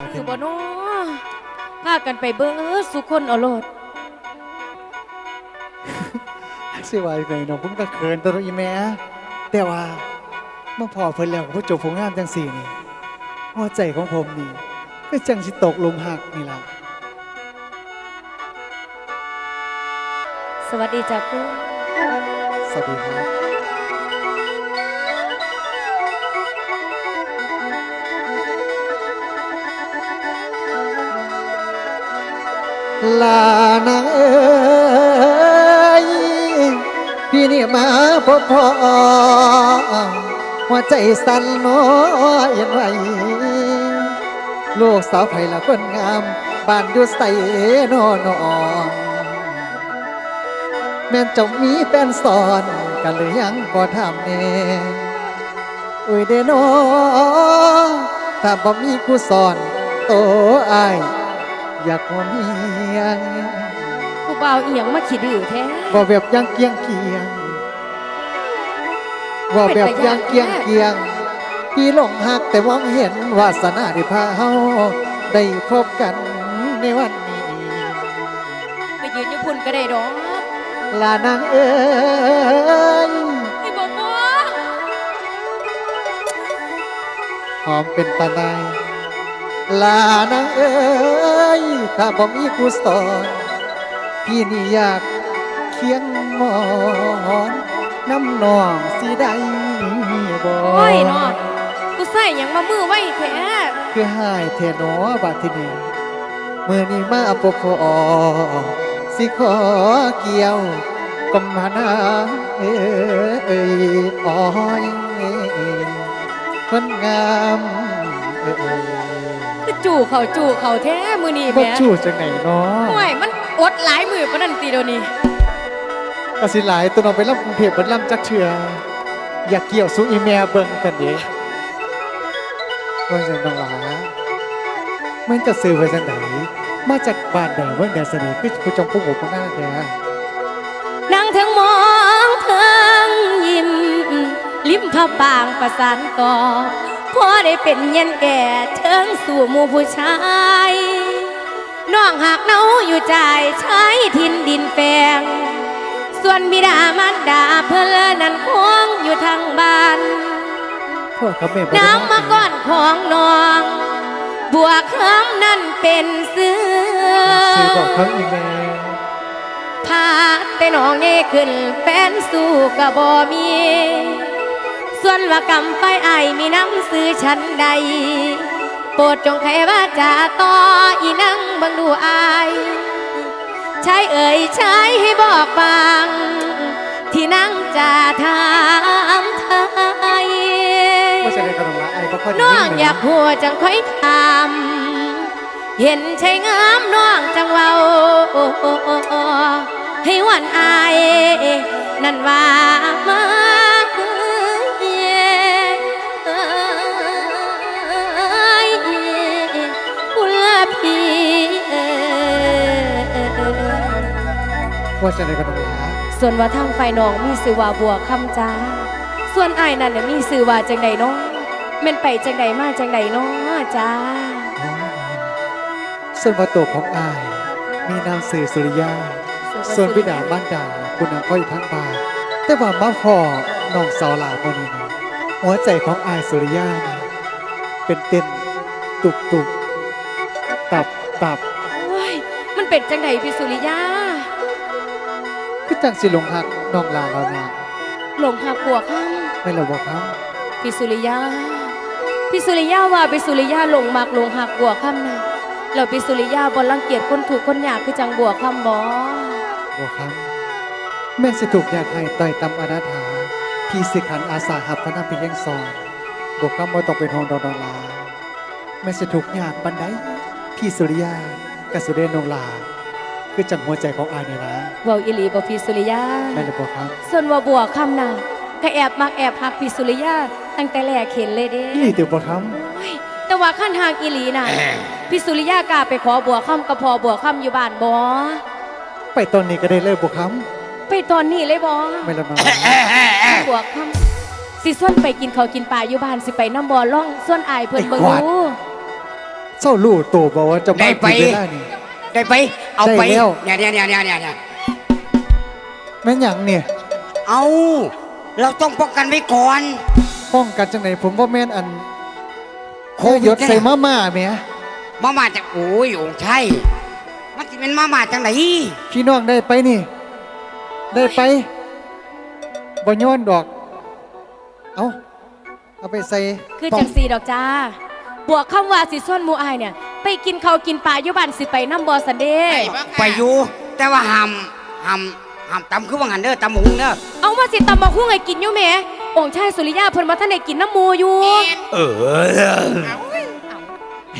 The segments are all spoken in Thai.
คือบ่น้อพากันไปเบิดสุคนเอาโลดสิว่าจังไงน้องผมก็เขินตัวอีแม่แต่ว่าเมื่อพอเพิ่นแล้วก็บ่จบผลงานจังสี่นี่หัวใจของผมนี่ก็จังสิตกลมหักนี่ล่ะสวัสดีจ้ะคุณสวัสดีครับ ลานางเอ้ยพี่นี่มาพบพ่อหัวใจสั่นน้อยเย็นไหวลูกสาวไผ่ละคนงาม บ้านอยู่ใส่นอนองแม่นจ้ามีแฟนสอนกันหรือยังก็ทำเน่อุ้ยเดโนถ้าบ่มีกูสอนโตอาย อยากว่าเมียผู้บ่าวเอียงมาขี้ดื้อแท้บ่แบบยังเกียงเกียงบ่แบบยังเกียงเกียงพี่หลงหักแต่มองเห็นวาสนาได้พาเฮาได้พบกันในวันนี้ไปยืนอยู่พุ่นก็ได้ดอกลานางเอ้ยไอ้บ่บ่หอมเป็นตาในาย ลานางเอ้ยถ้าบ่มีครูสอนพี่นี่อยากเคียงหมอนน้ำนองสิได้บ่โอ้ยเนาะกูใส่หยังมามือไว้แท้คือหายเทนอบาดที่นี่มือนี้มาปกคอสิขอเกี่ยวกำมานาเอ้ยอ้อยคนงามเอ้ยคือ จู่เขาจู่เขาแท้มื้อนี้บ่แหม่จูจังไหนเนาะโอ้ยมันอดหลายมือปานนั้นติเดี๋ยวนี้กสิหลายตัวน้องไปรับกรุงเทพเบิ่นลำจักเทืออยากเกี่ยวสู้อีแม่เบิ่งกันเด้เบิ่งจังน้องหลามันจะซื้อไว้จังไหนมาจากบ้านใดเบิ่งแดนสนิทคือผู้จงผู้หูผู้หน้าแดนั่งถึงมองเทิงยิ้ม ลิ้มผ้าบางประสานต่อ พอได้เป็นเย็นแก่เทิงสู่หมู่ผู้ชายน้องหากเนาอยู่ใจใช้ทินดินแปลง ส่วนบิดามารดาเพื่อนนั้นคงอยู่ทางบ้านพ่อกับแม่บ่ได้น้ำมาก้อนของน้อง บวกคำนั้นเป็นเสือซื้อบอกเขาอีแม่พาแต่น้องเง่ขึ้นแฟนสู้กะบ่มี ส่วนว่ากำไปไอายมีน้ำซื้อฉันใด โปรดจงใครว่าจะต่ออีนั่งเบังดูอายใช้เอ่ยใช้ให้บอกบาง ที่นั่งจะถามไทยว่าจะได้ขนมละไอ้บ่ค่อยได้น้องยินอยากหัวจังค่อยทำเห็นใช่งามน้องจังเว้าให้หวันอาย นั่นว่ามา ว่าจะได้ขนมละส่วนว่าทางไฟน้องมีสื่อว่าบัวคำจ้า ส่วนอายนั่นน่ะมีสื่อว่าจังใดเน้องแม่นไปจังใดมาจังใดเน้อจ้าอ๋อส่วนวัตถุของอายมีนามสื่อสุริยา ส่วนพิดาบ้านดาคุณนางก็อยู่ทั้งบ้านแต่ว่ามาพ่อน้องสาวหลาคนนี้นี่หัวใจของอายสุริยานี่เป็นเต้นตุบตุบตับตับโอ้ยมันเป็นจังใดพี่สุริยา คือจังสิหลงหักน้องลาแล้วนะหลงหักปัวข้างไม่ระบอกครับพี่สุริยาพี่สุริยาว่าพี่สุริยาหลงมักหลงหักบัวข้ามนะแล้วพี่สุริยาบ่รังเกียจคนถูกคนยากคือจังบัวข้ามบ่บอกครับแม่นสิถูกอยากให้ต่อยตำอนาถาพี่สิขันอาสาหับพระนามเพียงสอนบอกคำว่าต้องเป็นหงดอนดอนลาแม่นสิถูกอยากบันไดพี่สุริยากับสุเดนนงลา คือจังหัวใจของอายเนี่ยนะเว้าอีหลีบ่พี่สุริยาแม่นเลยบอกครับส่วนว่าบัวข้ามนะก็แอบมักแอบหักพี่สุริยาตั้งแต่แรกเห็นเลยเด้อีหลีติวบอกครับโอ้ยแต่ว่าขั้นทางอีหลีน่ะพี่สุริยากล้าไปขอบัวข้ามกับพอบัวข้ามอยู่บ้านบ่ไปตอนนี้ก็ได้เลยบอกครับไปตอนนี้เลยบ่ไม่ละนอนบัวข้ามสิส่วนไปกินข้าวกินปลาอยู่บ้านสิไปน้ำบ่อล่องส่วนอายเพิ่นเบิ่งไอ้ขวาดดูเศร้าลู่ตัวบอกว่าจะได้มาไปผิดเวลานี่ได้ไป เอาไปได้แล้ว เนี่ยเนี่ยเนี่ยเนี่ยเนี่ยเนี่ยแม่นหยังเนี่ยเอาเราต้องป้องกันไว้ก่อน ป้องกันจังไหนผมว่าแม่นอันโคโควิด ยศใส่เนี่ยมาม่าแหม่มามาจากโอ้ยโอ้ใช่มันจะเป็นมามาจังไหนพี่น้องได้ไปนี่ ได้ไปบ่ย้อนดอก เอาเอาไปใส่คือจังสีดอกจ้า บวกคำว่าสิส่วนหมูอายเนี่ย ไปกินข้าวกินปลาอยู่บ้านสิไปน้ำบอสันเดไปอยู่แต่ว่าห้ามห้ามห้ามตำคือว่างันเด้อตำหุงเด้อเอามาสิตำมาคุ้งให้กินอยู่แหม่องค์ชายสุริยาเพิ่นมาท่านได้กินน้ำหมูอยู่เออ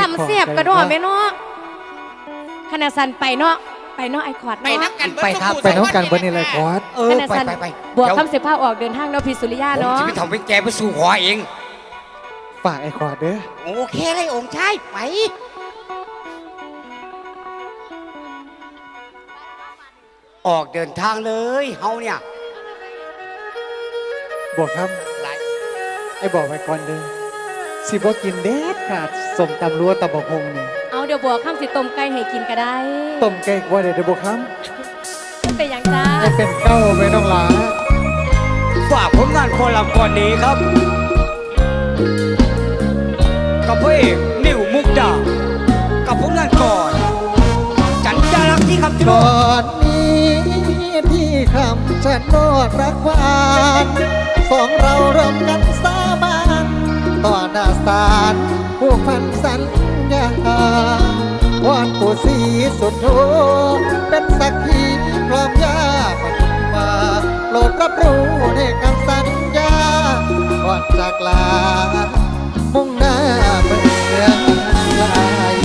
ตำเสียบกระโดดแม่เนาะขณะสันไปเนาะไปเนาะไอคอร์ดไปนัเนาะบกันไปครับไปน้องกันบนนี่เลยคอร์สเออขณะไปสันไปไปบวกเดี๋ยคำเสียผ้าออกเดินทางเนาะพี่สุริยาผมเนาะจะไปทำเป็นแกไปสู่ขอเองฝากไอ้คอร์สเด้อโอเคเลยองค์ชายไป ออกเดินทางเลยเฮาเนี่ยบอกครับไอ้บอกไว้ก่อนเด้อสิบ่กินเด็ดขาดสมตำรัวตำบักฮงนี่เอาเดี๋ยวบวกคำสิต้มไก่ให้กินก็ได้ต้มแกงว่าเด้อเด้อบ่ครับมันเป็นอย่างจ้าให้เป็นเก้าไว้น้องหลาฝากผลงานคนลำก่อนนี้ครับ กับพระเอกนิวมุกดา กับผลงานก่อน จันจารักที่คำที่โนก่อนนี้ที่ คำชะโนดรักหวานสองเราริ่มกันสาบานต่อหน้าศาลผู้พันสัญญาวอนผู้สีสุดโทเป็นสักขีพร้อมยาปฐุมมาโปรดรับรู้ในคำสัญญาก่อนจากลา มุ่งหน้าเมืองลาย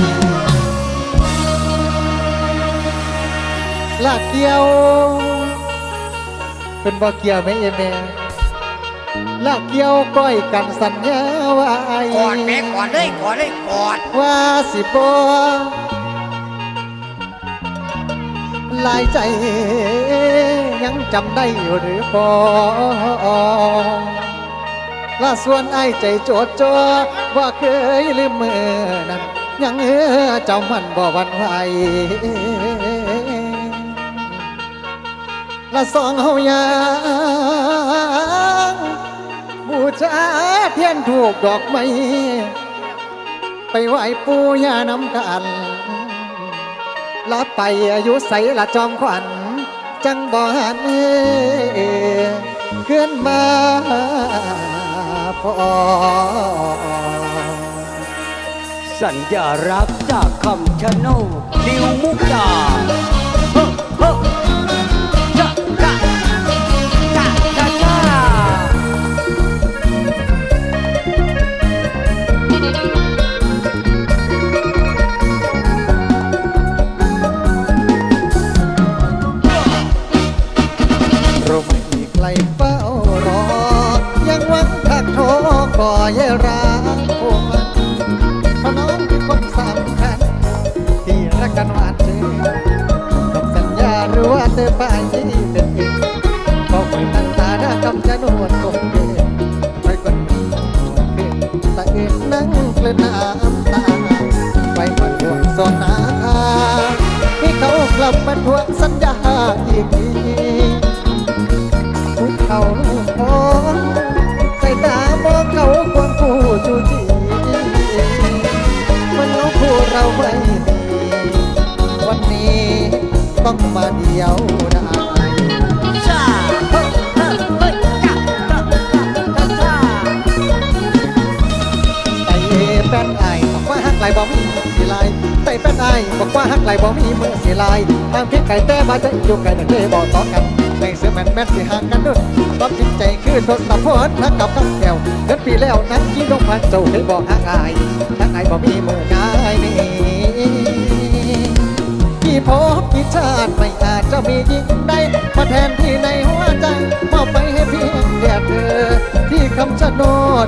ลากเกี่ยว เป็นบ่เกี่ยวไหมเอแม่ลากเกี่ยวก้อยกันสัญญาไว้ก่อนแม่ก่อนเลยก่อนเลยก่อนว่าสิบ่ลายใจยังจำได้อยู่หรือบ่ล่าส่วนไอ้ายใจโจดจอว่าเคยลืมมือนั้นยังเออเจ้ามันบ่หวันไหว ละสองเฮายังบูชาเทียนถูกดอกไม้ไปไหว้ปู่ย่าน้ำกันลาไปอายุใสละจอมขวัญจังบ่หันขึ้นมาพอสัญญารักจากคำชะโนดิวมุกดา สัญญาอีกทีทุกเขาลูกพอใส่ตามองเขาควงคู่จูจีมันเอาคู่เราไม่ดีวันนี้ต้องมาเดียวได้จ้าฮ้อเฮ้อเฮ้ยจ้าจ้าจ้าจ้าไต่แป้นไอ ไหลบ่มีมือสีลายไต่แป้นไอบอกว่าฮักไหลบ่มีมือสีลายตามพียงไก่แต่มาจะอยู่ไก่แต่เคยบอต่อกันในเสื้อแมนแมนสิห่างกันนุ่นความจริงใจคือทศพลนักกับกับแก้วเดือนปีแล้วนักยี่ดงพันเจ้าเคยบอกฮักอายฮักอบ่มีมือกายนี่ที่พบกี่ชาติไม่อาจจะมียิ่งใดมาแทนที่ในหัวใจมอบไปให้เพียงแด่เธอที่คำชะโนด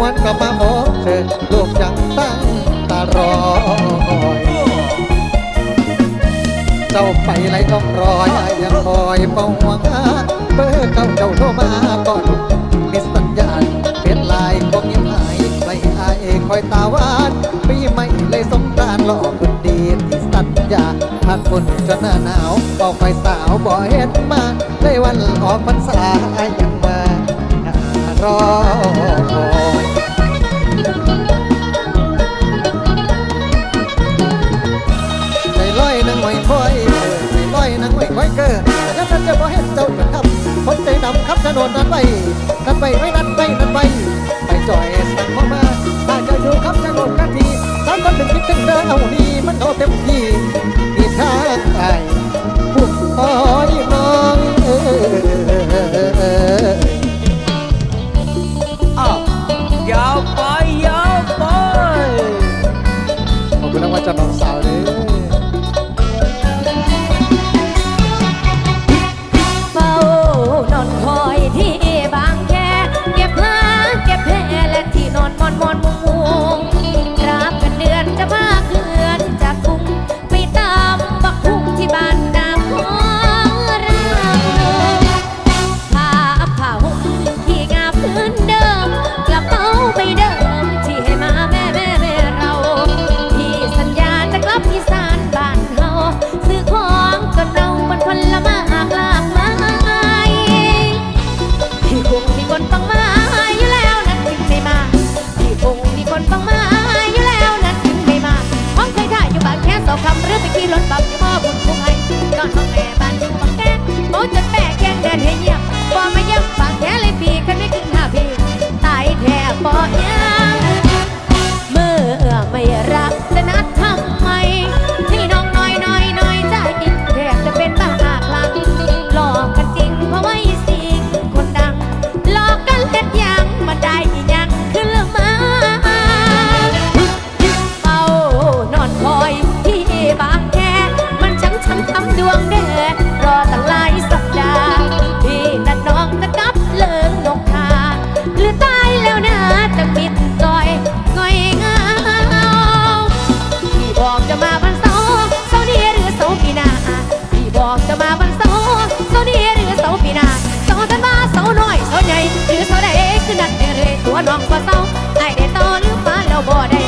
วนกลับมาพบเธอลูกยังตั้งตารอคอยเจ้าไปไหลต้องรอยยังคอยเฝ้าหวังาเบอร์เก่าเจ้าโทรมาก่อนมิสเตอร์ยานเป็นลายคงยังหายไปอายคอยตาวานปีใหม่เลยสงกรานต์หลอกคนดีที่สัญญาผ่านฝนจนหน้าหนาวบอกคอยสาวบ่เห็นมาได้วันออกพรรษายังมารอคอย เกอยคอเกิดแต่ถ้าจะบ่เห็นเจ้าจะทำคนใจดำขับถนนนั้นไปนั้นไปไม่นั้นไปนั้นไปไปจ่อยสั่งมามาถ้าจะอยู่ขับถนนกันทีสามคนถึงคิดถึงเดินเอานี่มันเอาเต็มที ขี่รถบับอยู่มอบุญคุ้งให้นอนห้องแม่บ้านอยู่บางแก่โอ้จนแม่แกงแดนให้เงียบ เรื่อยๆตัวน้องบ่เศร้าไอ้ได้ต่อหรือฟ้าเราบ่ได้